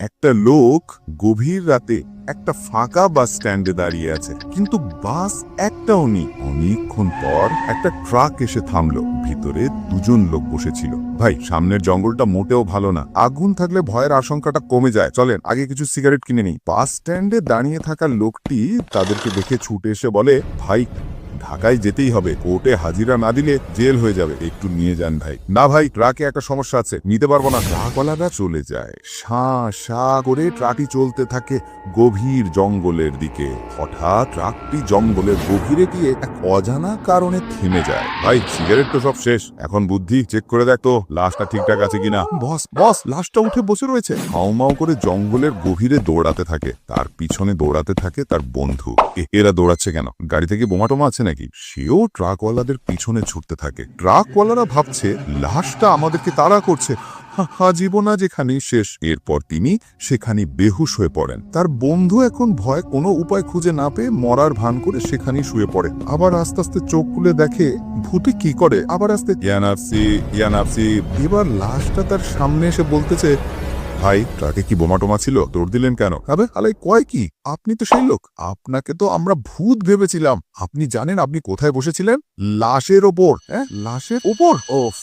একটা লোক গভীর রাতে একটা ফাঁকা বাস স্ট্যান্ডে দাঁড়িয়ে আছে, কিন্তু বাস একটাও নেই। অনেকক্ষণ পর একটা ট্রাক এসে থামলো। ভিতরে দুজন লোক বসেছিল। ভাই, সামনের জঙ্গলটা মোটেও ভালো না। আগুন থাকলে ভয়ের আশঙ্কাটা কমে যায়। চলেন, আগে কিছু সিগারেট কিনে নিই। বাস স্ট্যান্ডে দাঁড়িয়ে থাকা লোকটি তাদেরকে দেখে ছুটে এসে বলে, ভাই ঢাকায় যেতেই হবে। কোর্টে হাজিরা না দিলে জেল হয়ে যাবে। একটু নিয়ে যান ভাই। না ভাই ট্রাকে একটা সমস্যা আছে। নিতে পারব না। ট্রাকওয়ালারা চলে যায়। সা সা করে ট্রাকটি চলতে থাকে গভীর জঙ্গলের দিকে। হঠাৎ ট্রাকটি জঙ্গলের গভীরে গিয়ে এক অজানা কারণে থেমে যায়। ভাই সিগারেট তো সব শেষ। এখন বুদ্ধি চেক করে দেখ তো লাশটা ঠিকঠাক আছে কিনা। বস বস লাশটা উঠে বসে রয়েছে। হাউমাউ করে জঙ্গলের গভীরে দৌড়াতে থাকে। তার পিছনে দৌড়াতে থাকে তার বন্ধু। এরা দৌড়াচ্ছে কেন? গাড়ি থেকে বোমা টোমা আছে নাকি? সেও ট্রাকওয়ালাদের পিছনে ছুটতে থাকে। ট্রাকওয়ালারা ভাবছে, লাশটা আমাদেরকে তাড়া করছে। হাজিবোনা যেখানে শেষ। এরপর তিনি সেখানে বেহুশ হয়ে পড়েন। তার বন্ধু এখন ভয়, কোনো উপায় খুঁজে না পেয়ে মরার ভান করে সেখানেই শুয়ে পড়ে। আবার আস্তে আস্তে চোখ খুলে দেখে, ভূতে কি করে? আবার আস্তে ইয়ানাফসি ইয়ানাফসি এবার লাশটা তার সামনে এসে বলতেছে ভাই, ট্রাকে কি বোমা টোমা ছিল? দৌড় দিলেন কেন? আবে, আলাই, কয় কি? আপনি তো সেই লোক। আপনাকে তো আমরা ভূত ভেবেছিলাম। আপনি জানেন আপনি কোথায় বসেছিলেন? লাশের ওপর হ্যাঁ? লাশের ওপর? ওফ।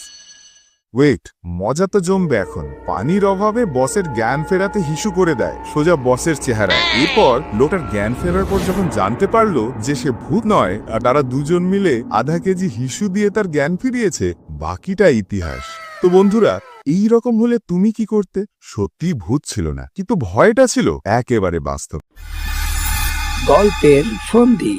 ওয়েট, মজা তো জমবে এখন। পানির অভাবে বসের জ্ঞান ফেরাতে হিসু করে দেয়, সোজা বসের চেহারা এরপর লোকটার জ্ঞান ফেরার পর যখন জানতে পারল যে সে ভূত নয়, আর তারা দুজন মিলে আধা কেজি হিসু দিয়ে তার জ্ঞান ফিরিয়েছে, বাকিটা ইতিহাস। তো বন্ধুরা এই রকম হলে তুমি কি করতে? সত্যি ভূত ছিল না, কিন্তু ভয়টা ছিল একেবারে বাস্তব। গল্পের ফন্দি